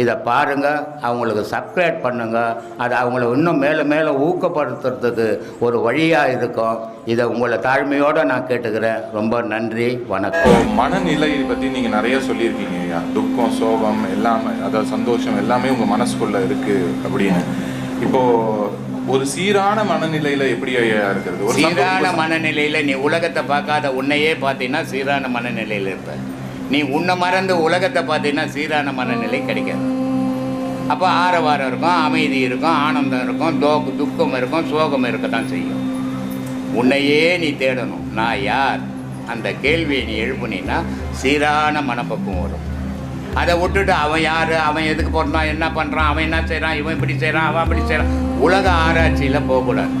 இதை பாருங்க அவங்களுக்கு சப்ஸ்கிரைப் பண்ணுங்க. அது அவங்கள இன்னும் மேலே மேலே ஊக்கப்படுத்துறதுக்கு ஒரு வழியாக இருக்கும். இதை உங்களை தாழ்மையோடு நான் கேட்டுக்கிறேன். ரொம்ப நன்றி வணக்கம். மனநிலை பத்தி நீங்க நிறைய சொல்லியிருக்கீங்க ஐயா. துக்கம் சோகம் எல்லாமே அதாவது சந்தோஷம் எல்லாமே உங்க மனசுக்குள்ள இருக்கு அப்படின்னு. இப்போ ஒரு சீரான மனநிலையில எப்படி இருக்கிறது? ஒரு சீரான மனநிலையில் நீ உலகத்தை பார்க்காத உன்னையே பார்த்தீங்கன்னா சீரான மனநிலையில் இருப்ப. நீ உன்னை மறந்து உலகத்தை பார்த்தீங்கன்னா சீரான மனநிலை கிடைக்காது. அப்போ ஆரவாரம் இருக்கும் அமைதி இருக்கும் ஆனந்தம் இருக்கும் தோக்கு துக்கம் இருக்கும் சோகம் இருக்க தான் செய்யும். உன்னையே நீ தேடணும். நான் யார்? அந்த கேள்வியை நீ எழுப்புனீன்னா சீரான மனப்பக்கம் வரும். அதை விட்டுட்டு அவன் யார்? அவன் எதுக்கு பிறந்தான் என்ன பண்ணுறான் அவன் என்ன செய்கிறான் இவன் இப்படி செய்கிறான் அவன் அப்படி செய்கிறான் உலக ஆராய்ச்சியில் போகக்கூடாது.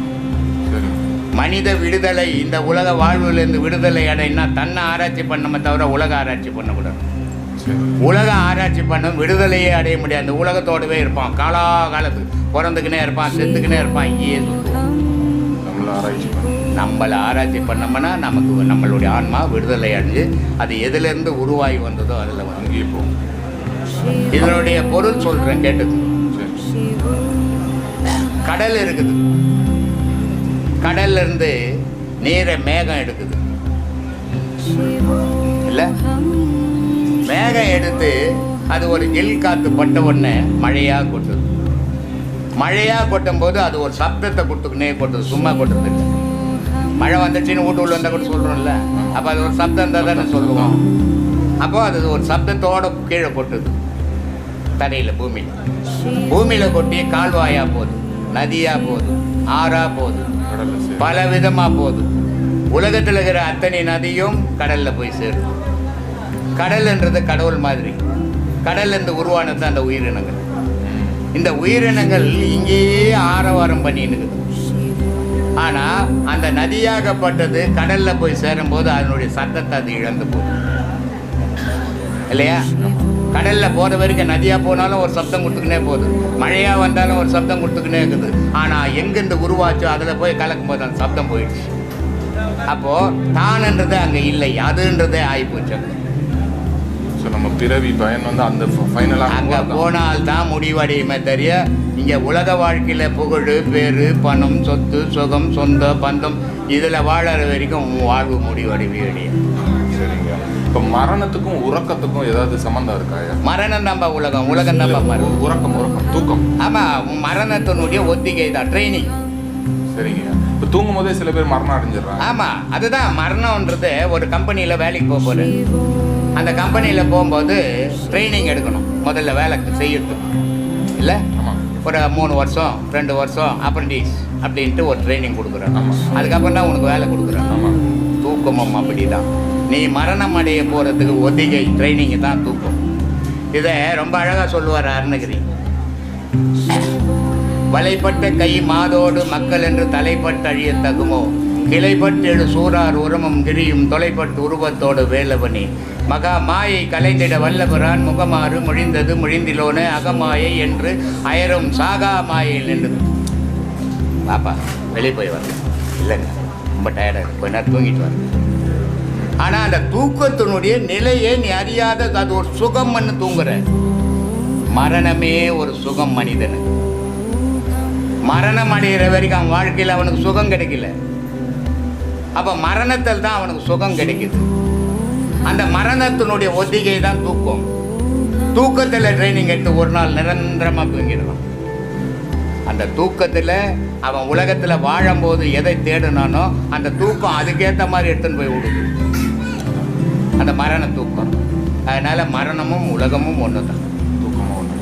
மனித விடுதலை இந்த உலக வாழ்விலிருந்து விடுதலை அடையினா தன்னை ஆராய்ச்சி பண்ணமே தவிர உலக ஆராய்ச்சி பண்ணக்கூடாது. உலக ஆராய்ச்சி பண்ணும் விடுதலையே அடைய முடியாது. அந்த உலகத்தோடவே இருப்பான். காலா காலத்துக்கு பிறந்துக்கினே இருப்பான் செத்துக்கினே இருப்பான். நம்மள ஆராய்ச்சி நம்மளை ஆராய்ச்சி பண்ணோம்னா நமக்கு நம்மளுடைய ஆன்மா விடுதலை அடைஞ்சு அது எதுலேருந்து உருவாகி வந்ததோ அதில் போகும் இதனுடைய பொருள் சொல்கிறேன் கேட்டுக்கு. சரி. கடல் இருக்குது. கடல்ல இருந்து நீரை மேகம் எடுக்குது. இல்ல? மேகம் எடுத்து அது ஒரு ஜில் காத்து பட்ட உடனே மழையா கொட்டுது. மழையா கொட்டும் போது அது ஒரு சப்தத்தை கொடுத்துக்கினே கொட்டுது சும்மா கொட்டுறது இல்லை. மழை வந்துச்சுன்னு வீட்டுக்குள்ள வந்தால் கூட சொல்கிறோம்ல அப்போ அது ஒரு சப்தம் இருந்தால் தானே சொல்லுவோம். அப்போ அது ஒரு சப்தத்தோட கீழே கொட்டுது. தரையில் பூமியில். பூமியில் கொட்டி கால்வாயா போகுது நதியா போகுது ஆறா போகுது. பல விதமாக போகுது. உலகத்தில் இருக்கிற அத்தனை நதியும் கடலில் போய் சேரும். கடல்ன்றது கடவுள் மாதிரி. கடல்லேருந்து உருவானது தான் அந்த உயிரினங்கள். இந்த உயிரினங்கள் இங்கேயே ஆரவாரம் பண்ணின்னு இருக்குது ஆனால் அந்த நதியாகப்பட்டது கடலில் போய் சேரும்போது அதனுடைய சத்தத்தை அது இழந்து போகுது. இல்லையா? கடலில் போகிற வரைக்கும் நதியாக போனாலும் ஒரு சப்தம் கொடுத்துக்கினே போகுது. மழையாக வந்தாலும் ஒரு சப்தம் கொடுத்துக்கினே இருக்குது. ஆனால் எங்கேருந்து உருவாச்சோ அதில் போய் கலக்கும் போது அந்த சப்தம் போயிடுச்சு. அப்போது தான்ன்றது அங்கே இல்லை அதுன்றதே ஆகிப்போச்சு அங்க. ஸோ நம்ம பிறவி பயன் வந்து அந்த ஃபைனலாக அங்கே போனால் தான் முடிவடையுமே தெரிய இங்கே உலக வாழ்க்கையில் புகழ் பேர் பணம் சொத்து சுகம் சொந்த பந்தம் இதில் வாழற வரைக்கும் வாழ்வு முடிவடைவே அடையும் சரிங்க. இப்போ மரணத்துக்கும் உறக்கத்துக்கும் ஏதாவது சம்மந்தம் இருக்கா மரணம் நம்ம உலகம். உலகம் நம்ம மரணம். உறக்கம் உறக்கம் தூக்கம். ஆமாம் மரணத்தினுடைய ஒத்திகை தான் ட்ரைனிங் சரிங்க இப்போ தூங்கும் போதே சில பேர் மரணம் அடைஞ்சிடுறாங்க. ஆமாம் அதுதான் மரணம்ன்றது ஒரு கம்பெனியில் வேலைக்கு போக போகிறேன் அந்த கம்பெனியில் போகும்போது ட்ரைனிங் எடுக்கணும். முதல்ல வேலை செய்யறதுக்கு இல்லை? ஒரு மூணு வருஷம் ரெண்டு வருஷம் அப்ரண்டிஸ் அப்படின்ட்டு ஒரு ட்ரைனிங் கொடுக்குறாங்க. ஆமா. அதுக்கப்புறம் தான் உனக்கு வேலை கொடுக்குறாங்க. ஆமாம் தூக்கமும் அப்படி தான் நீ மரணம் அடைய போகிறதுக்கு ஒத்திகை ட்ரைனிங் தான் தூக்கம். இதை ரொம்ப அழகாக சொல்லுவார் அருணகிரி. வலைப்பட்ட கை மாதோடு மக்கள் என்று தலைப்பட்டு அழிய தகுமோ? கிளைப்பட்டெழு சூறார் உரமும் கிரியும் தொலைப்பட்டு உருவத்தோடு வேலவனி. மகா மாயை கலைந்திட வல்லவரான் முகமாறு மொழிந்தது மொழிந்திலோனே அகமாயை என்று அயரும் சாகா மாயில் நின்று. பாப்பா வெளியே போய் வரேன் இல்லைங்க ரொம்ப டயர்டாக கொஞ்ச நேரம் தூங்கிட்டு வரேன் ஆனால் அந்த தூக்கத்தினுடைய நிலையை நீ அறியாத அது ஒரு சுகம்னு தூங்குற. மரணமே ஒரு சுகம் மனிதனுக்கு. மரணம் அடைகிற வரைக்கும் அவன் வாழ்க்கையில் அவனுக்கு சுகம் கிடைக்கல. அப்போ மரணத்தில் தான் அவனுக்கு சுகம் கிடைக்குது. அந்த மரணத்தினுடைய ஒத்திகை தான் தூக்கம். தூக்கத்தில் ட்ரைனிங் எடுத்து ஒரு நாள் நிரந்தரமாக தூங்கிடுவான். அந்த தூக்கத்தில் அவன் உலகத்தில் வாழும்போது எதை தேடினானோ அந்த தூக்கம் அதுக்கேற்ற மாதிரி எடுத்துன்னு போய் விடுது. அந்த மரண தூக்கம். அதனால மரணமும் உலகமும் ஒன்று தான் தூக்கமா ஒண்ணு.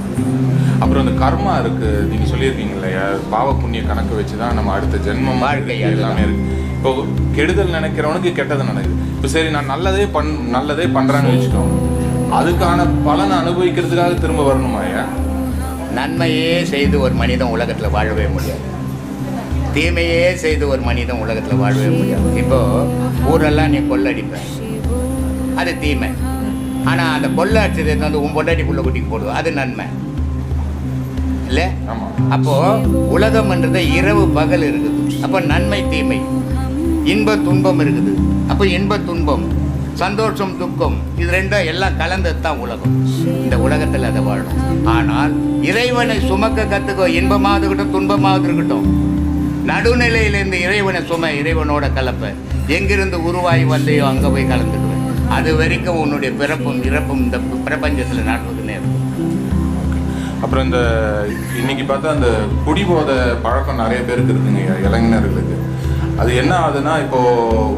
அப்புறம் இந்த கர்மா இருக்கு நீங்க சொல்லியிருக்கீங்க இல்லையா? பாவ புண்ணிய கணக்கு வச்சு தான் நம்ம அடுத்த ஜென்மம் வாழ்க்கை எல்லாமே இருக்கு. இப்போ கெடுதல் நினைக்கிறவனுக்கு கெட்டது நடக்குது. இப்போ சரி நான் நல்லதே பண் நல்லதே பண்றான்னு வச்சுக்கோங்க. அதுக்கான பலனை அனுபவிக்கிறதுக்காக திரும்ப வரணுமா ஐயா? நன்மையே செய்து ஒரு மனிதன் உலகத்தில் வாழவே முடியாது. தீமையே செய்து ஒரு மனிதன் உலகத்தில் வாழவே முடியாது. இப்போ ஊரெல்லாம் நீ கொள்ளடிப்ப. அது தீமை. ஆனால் அந்த கொள்ளை அடிச்சதை வந்து உன் பொண்டாட்டி புள்ள குட்டிக்கு போடுவோம் அது நன்மை. இல்லை? ஆமா. அப்போ உலகம்ன்றது இரவு பகல் இருக்குது. அப்போ நன்மை தீமை. இன்ப துன்பம் இருக்குது. அப்போ இன்ப துன்பம் சந்தோஷம் துக்கம் இது ரெண்டும் எல்லாம் கலந்தது தான் உலகம். இந்த உலகத்தில் அதை வாழும் ஆனால் இறைவனை சுமக்க கற்றுக்கோ இன்பமாவது இருக்கட்டும் துன்பமாவது இருக்கட்டும். நடுநிலையில் இந்த இறைவனை சும இறைவனோட கலப்ப. எங்கிருந்து உருவாகி வந்தையோ அங்கே போய் கலந்துடுவேன் அது வரைக்கும் உன்னுடைய பிறப்பும் இறப்பும் இந்த பிரபஞ்சத்தில் நடந்ததுன்னே இருக்கும் அப்புறம் இந்த இன்னைக்கு பார்த்தா அந்த குடிபோத பழக்கம் நிறைய பேருக்கு இருக்குங்க இளைஞர்களுக்கு. அது என்ன ஆகுதுன்னா இப்போ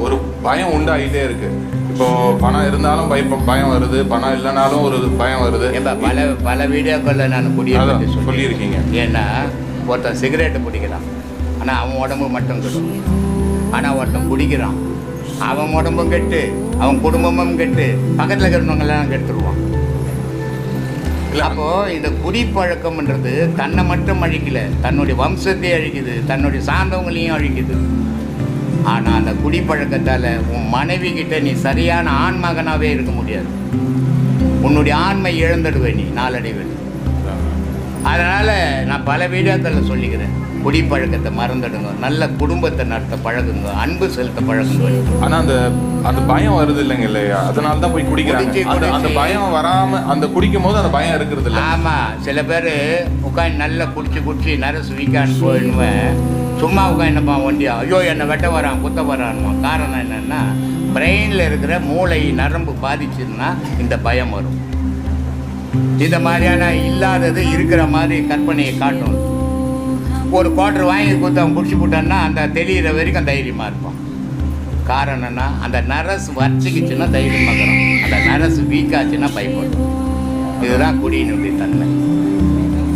ஒரு பயம் உண்டாகிட்டே இருக்கு. இப்போ பணம் இருந்தாலும் பயம் பயம் வருது பணம் இல்லைனாலும் ஒரு பயம் வருது. பல பல வீடியோக்களில் நான் குடியை அதான், பற்றி சொல்லி சொல்லியிருக்கீங்க. ஏன்னா ஒருத்தன் சிகரெட்டு பிடிக்கிறான். ஆனால் அவன் உடம்பு மட்டும் கெடும். ஆனால் ஒருத்தன் குடிக்கிறான். அவன் உடம்பும் கெட்டு அவன் குடும்பமும் கெட்டு பக்கத்தில் இருக்கிறவங்கெல்லாம் கெடுத்துருவான் இல்ல, அப்போ இந்த குடிப்பழக்கம்ன்றது தன்னை மட்டும் அழிக்கல தன்னுடைய வம்சத்தை அழிக்குது தன்னுடைய சார்ந்தவங்களையும் அழிக்குது. ஆனால் அந்த குடிப்பழக்கத்தால் உன் மனைவி கிட்ட நீ சரியான ஆண் மகனாவே இருக்க முடியாது. உன்னுடைய ஆண்மை இழந்துடுவே நீ நாளடைவில். அதனால் நான் பல வீடியோக்களில் சொல்லிக்கிறேன். குடிப்பழக்கத்தை மறந்துடுங்க. நல்ல குடும்பத்தை நடத்த பழகுங்க. அன்பு செலுத்த பழகுங்க. ஆனா அந்த அந்த பயம் வருது இல்லைங்க இல்லையா? அதனால தான் போய் குடிக்கிறாங்க. அந்த. பயம் வராம அந்த குடிக்கும் போது அந்த பயம் இருக்கிறது இல்ல. ஆமாம் சில பேர் உட்காந்து நல்லா குடிச்சு குடிச்சு நரசு வீக்கான்னு போயிடுவேன். சும்மா உட்காந்துப்பா வண்டியா ஐயோ என்னை வெட்ட வரான் குத்த வரான்மா. காரணம் என்னன்னா பிரெயினில் இருக்கிற மூளை நரம்பு பாதிச்சுன்னா இந்த பயம் வரும். இந்த மாதிரியான இல்லாதது இருக்கிற மாதிரி கற்பனையை காட்டும். ஒரு குவார்டர் வாங்கி கொடுத்து அவன் குடிச்சு போட்டான்னா அந்த தெளிகிற வரைக்கும் தைரியமாக இருப்பான். காரணம்னா அந்த நரசு வச்சுக்கிச்சுன்னா தைரியமாக அந்த நரசு வீக்காச்சுன்னா பயப்படும் இதுதான் குடியினுடைய தன்மை.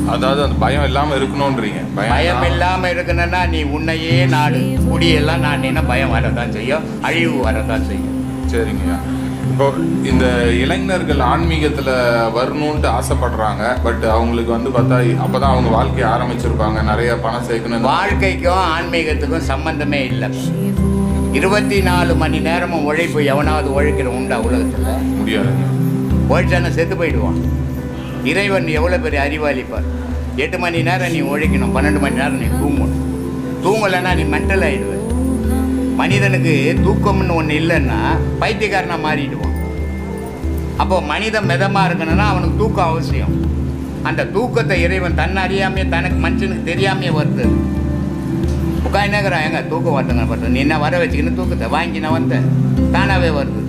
அதாவது அந்த பயம் இல்லாம இருக்கணும்ன்றீங்க. பயம் இல்லாம- இல்லாம இருக்கணும்னா நீ உன்னையே நாடு. குடியெல்லாம் நாடினா பயம் வரதான் செய்யும். அழிவு வரதான் செய்யும். சரிங்கய்யா. இப்போ இந்த இளைஞர்கள் ஆன்மீகத்துல வரணும்ட்டு ஆசைப்படுறாங்க. பட் அவங்களுக்கு வந்து பார்த்தா அப்பதான் அவங்க வாழ்க்கைய ஆரம்பிச்சிருப்பாங்க. நிறைய பணம் சேர்க்கணும் வாழ்க்கைக்கும் ஆன்மீகத்துக்கும் சம்பந்தமே இல்லை. இருபத்தி நாலு மணி நேரமும் உழைப்பு எவனாவது உழைக்கிற உண்டா உலகத்துல? முடியாதுங்க உழைச்சான செத்து போயிடுவான். இறைவன் எவ்வளோ பெரிய அறிவாளிப்பார் எட்டு மணி நேரம் நீ உழைக்கணும் பன்னெண்டு மணி நேரம் நீ தூங்கணும். தூங்கலைன்னா நீ மென்டல் ஆயிடுவ. மனிதனுக்கு தூக்கம்னு ஒன்று இல்லைன்னா பைத்தியக்காரனாக மாறிடுவான். அப்போ மனிதன் மிதமாக இருக்கணும்னா அவனுக்கு தூக்கம் அவசியம். அந்த தூக்கத்தை இறைவன் தன்னை அறியாமையே தனக்கு மனுஷனுக்கு தெரியாமையே வருது. உட்காந்துக்கிறான் எங்க தூக்கம் வருதுங்க பார்த்து நீ என்ன வர வச்சுக்கின்னு தூக்கத்தை வாங்கி நான் வந்தேன். தானாகவே வருது.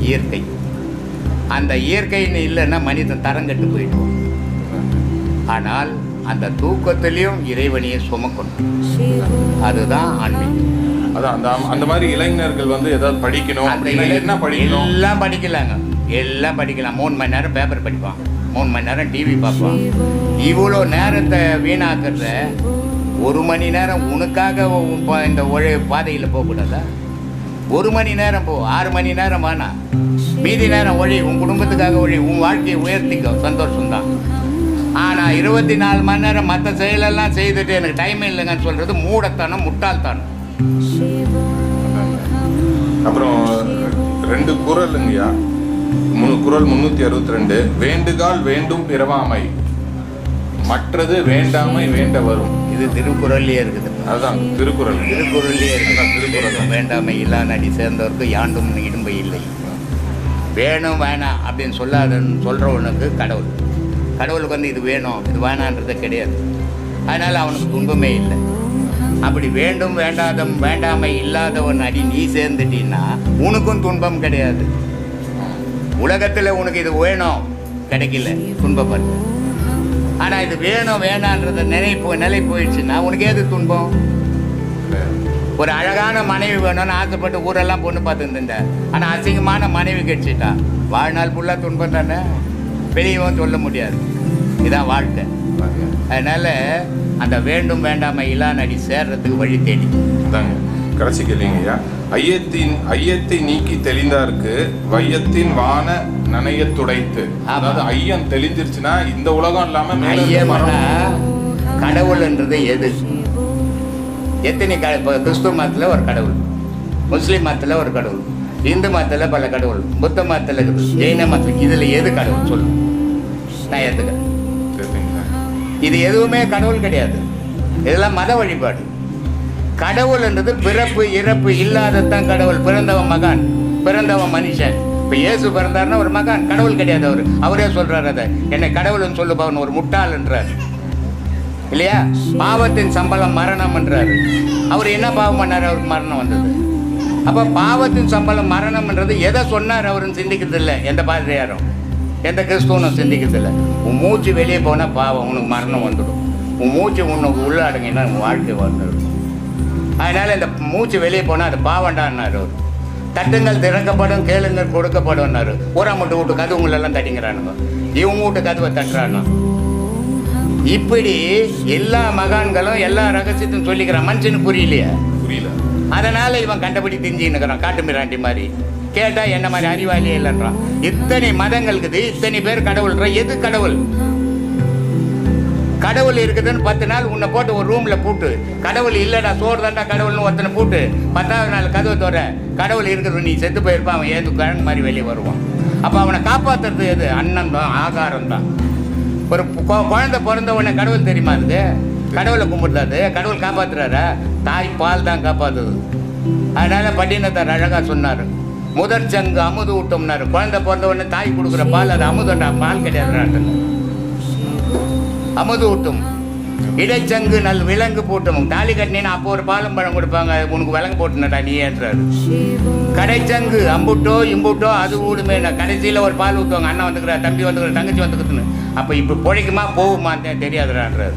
இயற்கை. அந்த இயற்கைன்னு இல்லைன்னா மனிதன் தரங்கட்டு போயிடுவான். ஆனால் அந்த தூக்கத்திலையும் இறைவனையை சுமக்கணும். அதுதான் ஆன்மீகம். அதான் அந்த அந்த மாதிரி இளைஞர்கள் வந்து ஏதாவது படிக்கணும் அப்படின்னா என்ன படிக்கணும்? எல்லாம் படிக்கலாங்க. எல்லாம் படிக்கலாம். மூணு மணி நேரம் பேப்பர் படிப்பான். மூணு மணி நேரம் டிவி பார்ப்பான். இவ்வளோ நேரத்தை வீணாக்குறத ஒரு மணி நேரம் உனக்காக இந்த ஒழை பாதையில் போகக்கூடாதா? ஒரு மணி நேரம் போ. ஆறு மணி நேரம் வேணாம் மீதி நேரம் ஒழி உன் குடும்பத்துக்காக ஒழி. உன் வாழ்க்கையை உயர்த்திக்கோ. சந்தோஷம்தான். ஆனால் இருபத்தி நாலு மணி நேரம் மற்ற செயலெல்லாம் செய்துட்டு எனக்கு டைம் இல்லைங்கன்னு சொல்கிறது மூடத்தனம் முட்டாள்தனம். அப்புறம் ரெண்டு குரலுங்கய்யா முன்னு குரல் முன்னூத்தி அறுபத்தி ரெண்டு வேண்டுகால் வேண்டும் பிறவாமை. மற்றது வேண்டாமை வேண்ட வரும். இது திருக்குறள்லேயே இருக்குது. அதுதான் திருக்குறள். திருக்குறள்லேயே இருக்குது. திருக்குறள். வேண்டாமை இல்லா நடி சேர்ந்தவருக்கு யாண்டும் இடும்பை இல்லை. வேணும் வேணாம் அப்படின்னு சொல்லாதன்னு சொல்கிறவனுக்கு கடவுள். கடவுளுக்கு வந்து இது வேணும் இது வேணான்றது கிடையாது. அதனால் அவனுக்கு துன்பமே இல்லை. அப்படி வேண்டும் வேண்டாதம் வேண்டாமை இல்லாதவன் அடி நீ சேர்ந்துட்டீன்னா உனக்கும் துன்பம் கிடையாது. உலகத்தில் உனக்கு இது வேணும். கிடைக்கல துன்பப்பட்டு ஆனால் இது வேணும் வேணான்றத நினைப்பு நிலை போயிடுச்சுன்னா உனக்கு ஏது துன்பம்? ஒரு அழகான மனைவி வேணும்னு ஆசைப்பட்டு ஊரெல்லாம் பொண்ணு பார்த்துட்டு ஆனால் அசிங்கமான மனைவி கிடைச்சிட்டா. வாழ்நாள் ஃபுல்லாக துன்பம் தானே? பெரியவன் சொல்ல முடியாது. இதான் வாழ்க்கை. அதனால அந்த வேண்டும் வேண்டாமை இல்லா நடி சேர்றதுக்கு வழி தேடி. அதாங்க கடைசி கேள்விங்க ஐயா. ஐயத்தின் ஐயத்தை நீக்கி தெளிந்தாருக்கு வையத்தின் வான நனைய துடைத்து. அதாவது ஐயம் தெளிஞ்சிருச்சுன்னா இந்த உலகம் இல்லாம மேல இருக்க ஐயமனா கடவுள்ன்றது எது? எத்தனை க இப்போ கிறிஸ்துவ மதத்தில் ஒரு கடவுள் முஸ்லீம் மதத்தில் ஒரு கடவுள் இந்து மதத்தில் பல கடவுள் புத்த மதத்தில் இருக்குது ஜெயின மதத்தில் இதில் எது கடவுள்? சொல்லு. நான் ஏற்றுக்கிறேன்? இது எதுவுமே கடவுள் கிடையாது. இதெல்லாம் மத வழிபாடு. கடவுள்ன்றது பிறப்பு இறப்பு இல்லாததான் கடவுள். பிறந்தவன் மகான் பிறந்தவன் மனுஷன். இப்போ இயேசு பிறந்தார்னா ஒரு மகான். கடவுள் கிடையாது அவர். அவரே சொல்கிறார் அதை. என்னை கடவுள்னு சொல்லுபவன் ஒரு முட்டாள்ன்றார் இல்லையா? பாவத்தின் சம்பளம் மரணம்ன்றாரு அவர் என்ன பாவம் பண்ணார்? அவருக்கு மரணம் வந்தது. அப்போ பாவத்தின் சம்பளம் மரணம்ன்றது எதை சொன்னார் அவருன்னு சிந்திக்கிறது இல்லை எந்த பாதிரியாரும். எந்த கிறிஸ்துவனும் சிந்திக்கிறது இல்லை உன் மூச்சு வெளியே போனால் பாவம் உனக்கு மரணம் வந்துடும். உன் மூச்சு உனக்கு உள்ள அடங்கினா உன் வாழ்க்கை வந்துடும். அதனால இந்த மூச்சு வெளியே போனால் அது பாவண்டான்னாரு அவர். தட்டுங்கள் திறக்கப்படும் கேளுங்கள் கொடுக்கப்படும்னாரு. ஊரா மட்டும் வீட்டு கதவுங்களெல்லாம் தட்டிங்கிறானுங்க. இவங்க வீட்டு கதவை தட்டுறானு இப்படி எல்லா மகான்களும் எல்லா ரகசியத்தையும் சொல்லிக்கிறான் மனுஷனுக்கு புரியலையே? புரியல. அதனால இவன் கண்டபடி தெரிஞ்சுன்னுக்கிறான் காட்டு மிராண்டி மாதிரி. கேட்டா என்ன மாதிரி அறிவாளியே இல்லைன்றான். இத்தனை மதங்கள் இருக்குது இத்தனை பேர் கடவுள். எது கடவுள்? கடவுள் இருக்குதுன்னு பத்து நாள் உன்னை போட்டு ஒரு ரூம்ல பூட்டு. கடவுள் இல்லடா சோறு தாண்டா கடவுள்னு ஒருத்தனை பூட்டு. பத்தாவது நாள் கதவை தோற. கடவுள் இருக்குது நீ செத்து போயிருப்பான் அவன் ஏது கிழங்கு மாதிரி வெளியே வருவான். அப்போ அவனை காப்பாத்துறது எது? அன்னம் தான் ஆகாரம் தான் ஒரு குழந்தை பிறந்த உடனே கடவுள் தெரியுமா இருக்கு கடவுளை கும்பிடுறாரு கடவுள் காப்பாத்துறாரா? தாய் பால் தான் காப்பாத்துது. அதனால பட்டினத்தார் அழகா சொன்னார். முதற் சங்கு அமுது ஊட்டம்னாரு. குழந்தை பிறந்த உடனே தாய் கொடுக்குற பால் அது அமுதண்டா? பால் கிடையாது அமுது ஊட்டும். இடைச்சங்கு நல் விலங்கு போட்டும். தாலி கட்டினீன்னா அப்போ ஒரு பாலும் பழம் கொடுப்பாங்க. உனக்கு விலங்கு போட்டுனடா நீ ஏன்றாரு கடைச்சங்கு அம்புட்டோ இம்புட்டோ அது ஊடுமே கடைசியில் ஒரு பால் ஊற்றுவாங்க அண்ணன் வந்துக்கிறா தம்பி வந்துக்கிற தங்கச்சி வந்துக்கிறதுன்னு அப்போ இப்போ பிழைக்குமா? போகுமா? தெரியாதுடான்றாரு.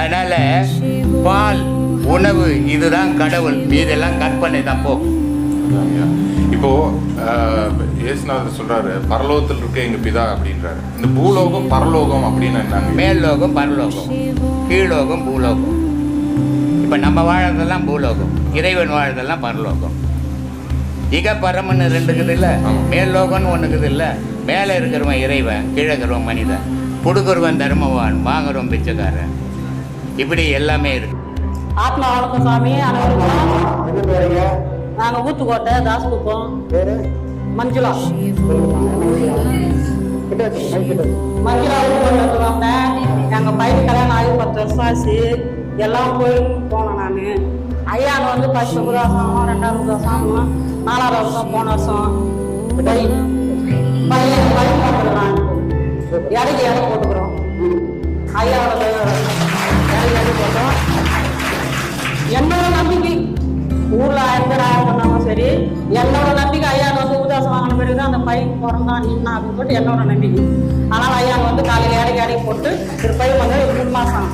அதனால் பால் உணவு இதுதான் கடவுள். மீதெல்லாம் கற்பனை தான் போகும் அதாங்கய்யா. இப்போ ஆஹ், இயேசுநாதர் சொல்றாரு பரலோகத்தில் இருக்க எங்க பிதா அப்படின்றாரு. இந்த பூலோகம் பரலோகம் அப்படின்னு என்னங்க? மேல் லோகம் பரலோகம் கீழோகம் பூலோகம். இப்போ நம்ம வாழறதெல்லாம் பூலோகம் இறைவன் வாழறதெல்லாம் பரலோகம். இக பரமன்னு ரெண்டு இருக்குது இல்லை ஆமா. மேல் லோகம்னு ஒன்று இருக்குது இல்லை மேலே இருக்கிறவன் இறைவன் கீழே இருக்கிறவன் மனிதன். கொடுக்குறவன் தர்மவான் வாங்குறவன் பிச்சைக்காரன். இப்படி எல்லாமே இருக்கு. ஆத்மா வணக்கம் சாமி அனைவருக்கும் நாங்க ஊத்துக்கோட்டை தாஸ்குப்பம் மஞ்சுளா. மஞ்சுளா ஊத்துக்கோட்டை எங்க பையன் கல்யாணம் ஆகி பத்து வருஷம் ஆச்சு. எல்லாம் கோயிலுக்கும் போனேன் நான். ஐயான் வந்து ஃபர்ஸ்ட் புதாசம் ரெண்டாவது புதாசம் நாலாவது வருஷம் போன வருஷம். பையன் பையன் போட்டுக்கிறான் இடைக்கு என்னோட நம்பிக்கை ஐயா வந்து உதாசம் வாங்கின பிறகு தான் அந்த பையன் பிறந்தான் நின்னா அப்படின்னு சொல்லிட்டு என்னோட நம்பிக்கை. ஆனால் ஐயா வந்து காலையில் இடைக்கு இடைக்கு போட்டு ஒரு பையன் வந்து ஒரு மூணு மாசம்.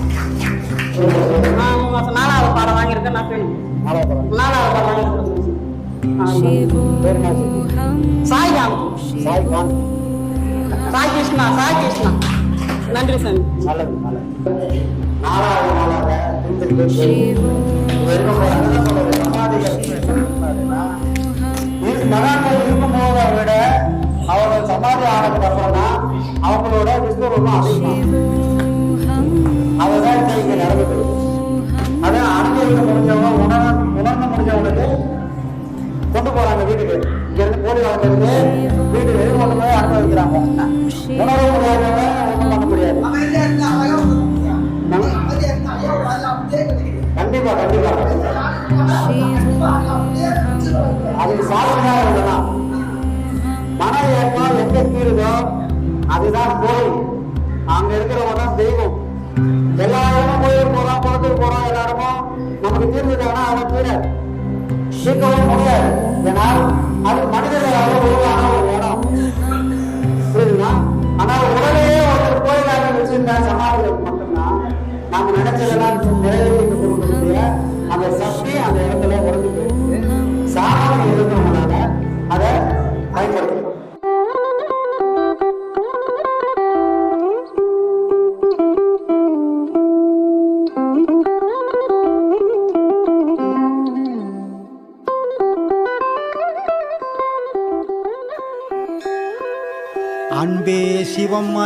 நான் மூணு மாசம். நாலாவது பாடம் வாங்கியிருக்கேன் நான் பெண் நாலாவது பாடம். வாங்கியிருக்கேன். சாய் ராம் சாய் கிருஷ்ணா சாய் கிருஷ்ணா. நன்றி சாமி இது மகான்கள் இருக்கும் போதை விட அவங்க சமாதி ஆனதுக்கு அப்புறம் தான் அவங்களோட விஸ்வரூபம் அதிகமாகும் அதுதான் இப்ப இங்க நடந்துட்டு அதான் அனுபவிக்க முடிஞ்சவங்க உணர உணர்ந்து முடிஞ்சவங்களுக்கு கொண்டு போறாங்க வீட்டுக்கு. இங்க இருந்து போலி வளர்ந்து வீடு வெளியே கொண்டு போய் அனுபவிக்கிறாங்க உணர முடியாதவங்க ஒண்ணும் பண்ண முடியாது. கண்டிப்பா கண்டிப்பா. அதுக்கு சாப்பிட அதுதான் கோயில். அங்க இருக்கிறவங்க தான் தெய்வம். எல்லா இடமும் கோயில் போறோம் குளத்துக்கு போறோம் எல்லா இடமும் நமக்கு தீர்ந்துட்டாங்கன்னா அவன் தீர தீர்க்கவும் முடியாது. ஏன்னா அது மனிதர்களாக உருவான ஒரு இடம் புரியுதுங்களா? ஆனால் உடலையே ஒருத்தர் கோயிலாக வச்சிருந்தா நாம நினைச்சதெல்லாம் நிறைவேற்றி கொடுக்கக்கூடிய அந்த சக்தி அந்த இடத்துல உடம்பு